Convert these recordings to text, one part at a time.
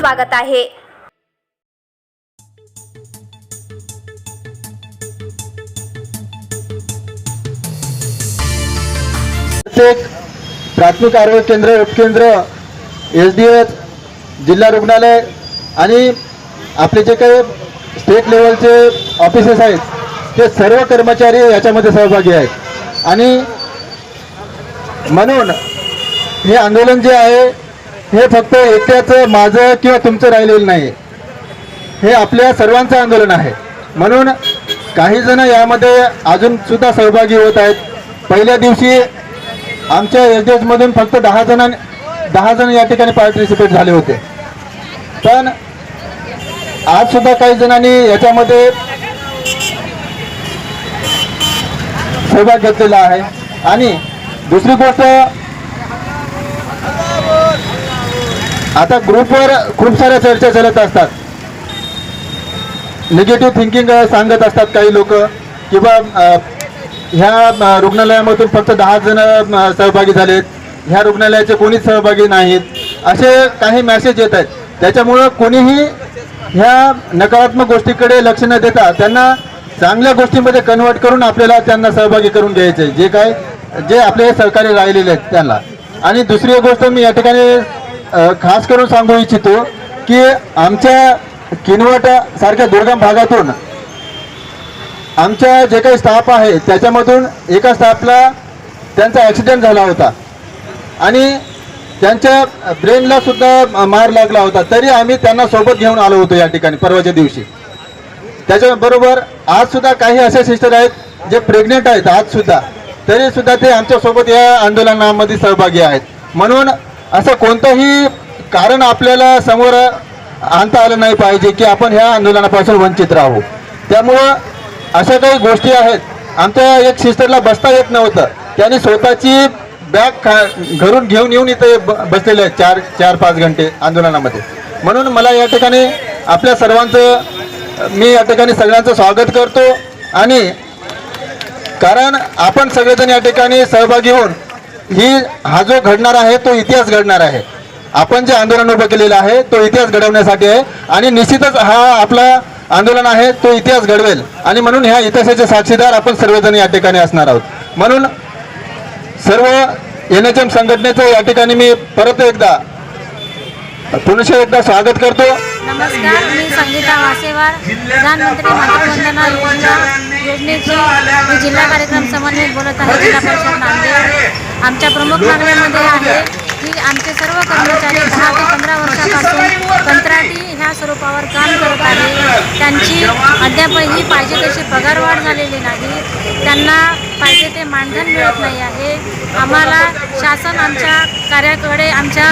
स्वागत आहे. प्रत्येक प्राथमिक आरोग्य केंद्र उपकेंद्र एस डी एस जिल्हा रुग्णालय आणि आपले जे काही स्टेट लेवलचे ऑफिसेस आहेत ते सर्व कर्मचारी याच्यामध्ये सहभागी आहेत. आणि म्हणून हे आंदोलन जे आहे हे फक्त एकट्याचं माझं किंवा तुमचं राहिलेलं नाही. हे आपल्या सर्वांचं आंदोलन आहे. म्हणून काही जण यामध्ये अजून सुद्धा सहभागी होत आहेत. पहिल्या दिवशी आमच्या एस एसमधून फक्त दहा जणां दहा जण या ठिकाणी पार्टिसिपेट झाले होते. पण आज सुद्धा काही जणांनी याच्यामध्ये सहभाग घेतलेला आहे. आणि दुसरी गोष्ट आता ग्रुपवर खूप साऱ्या चर्चा चालत असतात. निगेटिव्ह थिंकिंग सांगत असतात काही लोक. किंवा ह्या रुग्णालयामधून फक्त दहा जण सहभागी झालेत. ह्या रुग्णालयाचे कोणीच सहभागी नाहीत. असे काही मॅसेज येत आहेत. त्याच्यामुळं कोणीही ह्या नकारात्मक गोष्टीकडे लक्ष न देता त्यांना चांगल्या गोष्टीमध्ये कन्वर्ट करून आपल्याला त्यांना सहभागी करून घ्यायचे जे काय जे आपले सहकारी राहिलेले आहेत त्यांना. आणि दुसरी गोष्ट मी या ठिकाणी खास करून सांगू इच्छितो की आमच्या किनवट सारख्या दुर्गम भागातून आमच्या जे काही स्टाफ आहे त्याच्यामधून एका स्टाफला त्यांचा ॲक्सिडेंट झाला होता. आणि त्यांच्या ब्रेनला सुद्धा मार लागला होता. तरी आम्ही त्यांना सोबत घेऊन आलो होतो या ठिकाणी परवाच्या दिवशी. त्याच्याबरोबर आज सुद्धा काही असे सिस्टर आहेत जे प्रेग्नेंट आहेत आज सुद्धा. तरी सुद्धा ते आमच्यासोबत या आंदोलनामध्ये सहभागी आहेत. म्हणून असं कोणतंही कारण आपल्याला समोर आणता आलं नाही पाहिजे की आपण ह्या आंदोलनापासून वंचित राहू. त्यामुळं अशा काही गोष्टी आहेत. आमच्या एक सिस्टरला बसता येत नव्हतं. त्याने स्वतःची बॅग खा घरून घेऊन येऊन इथे ब- बसलेले आहेत चार चार पाच घंटे आंदोलनामध्ये. म्हणून मला या ठिकाणी आपल्या सर्वांचं मी या ठिकाणी सगळ्यांचं स्वागत करतो आणि कारण आपण सगळेजण या ठिकाणी सहभागी होऊन ही हा जो घडणार आहे तो इतिहास घडणार आहे. आपण जे आंदोलन उभं केलेलं आहे तो इतिहास घडवण्यासाठी आहे. आणि निश्चितच हा आपला आंदोलन आहे तो इतिहास घडवेल. आणि म्हणून ह्या इतिहासाचे साक्षीदार आपण सर्वजण या ठिकाणी असणार आहोत. म्हणून सर्व एन एच एम संघटनेचं या ठिकाणी मी परत एकदा पुनश्च एकदा स्वागत करतो. नमस्कार मी संगीता वासेवार प्रधानमंत्री मातृवंदना योजना योजनेची जिल्हा कार्यक्रम समन्वयक बोलत आहे जिल्हा परिषद नांदेड. आमच्या प्रमुख मागण्यांमध्ये आहे की आमचे सर्व कर्मचारी दहा ते पंधरा वर्षापासून कंत्राटी ह्या स्वरूपावर काम करत आहे. त्यांची अद्यापही पाहिजे तशी पगारवाढ झालेली नाही. त्यांना पाहिजे ते मानधन मिळत नाही आहे. आम्हाला शासन आमच्या कार्याकडे आमच्या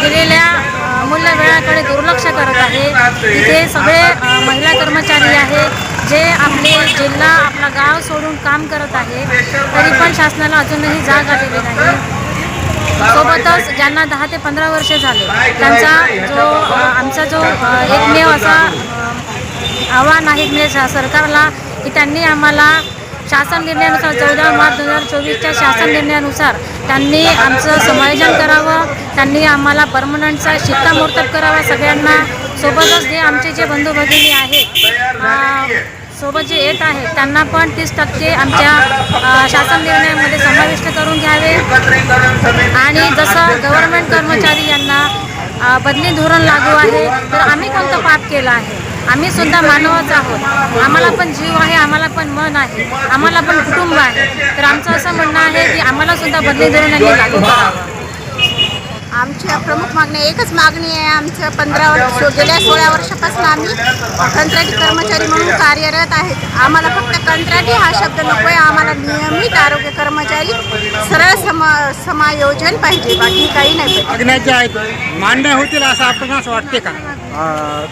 दिलेल्या अ, मूल्य वेळाकडे दुर्लक्ष करत आहे. इथे सगळे महिला कर्मचारी आहे. जे आपले जिल्हा आपला गाव सोडून काम करत आहे तरी पण शासनाला अजूनही जाग आलेली नाही. सोबतच ज्यांना दहा ते पंधरा वर्षे झाले त्यांचा जो आमचा जो एकमेव असा आव्हान आहे म्हणजे सरकारला की त्यांनी आम्हाला शासन निर्णयानुसार चौदा मार्च दोन हजार चोवीसच्या शासन निर्णयानुसार त्यांनी आमचं समायोजन करावं त्यांनी आम्हाला परमनंटचा शिक्कामोर्तब करावा सगळ्यांना. सोबतच जे आमचे जे बंधू भगिनी आहेत सोबत जे येत आहेत त्यांना पण तीस टक्के आमच्या शासन निर्णयामध्ये समाविष्ट करून घ्यावे. आणि जसं गव्हर्नमेंट कर्मचारी यांना बदली धोरण लागू आहे तर आम्ही कोणतं पाप केलं आहे? आम्ही सुद्धा मानवच आहोत. आम्हाला पण जीव आहे आम्हाला पण मन आहे आम्हाला पण कुटुंब आहे. तर आमचं असं म्हणणं आहे की आम्हाला सुद्धा बदली धोरण यांनी लागू करावं. आमच्या प्रमुख मागण्या एकच मागणी आहे. आमचं पंधरा वर्ष गेल्या सोळा वर्षापासून आम्ही कंत्राटी कर्मचारी म्हणून कार्यरत आहेत. आम्हाला फक्त कंत्राटी हा शब्द नको आहे आम्हाला नियमित आरोग्य कर्मचारी सरळ सम समायोजन पाहिजे. बाकी काही नाही आहेत. मान्य होतील असं आपणास वाटते का?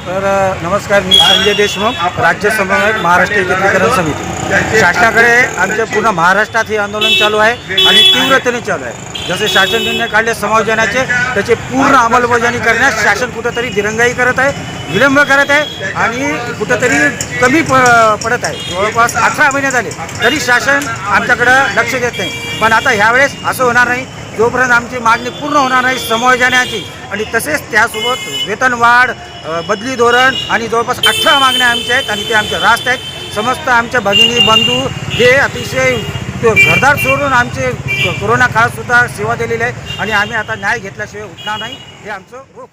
तर नमस्कार मी संजय देशमुख राज्य समन्वयक महाराष्ट्र एकत्रीकरण समिती. शासनाकडे आमच्या पूर्ण महाराष्ट्रात हे आंदोलन चालू आहे आणि तीव्रतेने चालू आहे. जसे शासन निर्णय काढले समायोजनाचे त्याचे पूर्ण अंमलबजावणी करण्यास शासन कुठंतरी दिरंगाई करत आहे विलंब करत आहे आणि कुठंतरी कमी प पडत आहे. जवळपास अठरा महिने झाले तरी शासन आमच्याकडं लक्ष देत नाही. पण आता ह्यावेळेस असं होणार नाही. जोपर्यंत आमची मागणी पूर्ण होणार नाही समायोजनाची आणि तसेच त्यासोबत वेतनवाढ बदली धोरण आणि जवळपास अठरा मागण्या आमच्या आहेत आणि ते आमच्या रास्त आहेत. समस्त आमच्या भगिनी बंधू हे अतिशय तो घरदार सोडून आमचे कोरोना काळात सुद्धा सेवा दिलेली आहे आणि आम्ही आता न्याय घेतल्याशिवाय उठणार नाही. हे आमचं रोख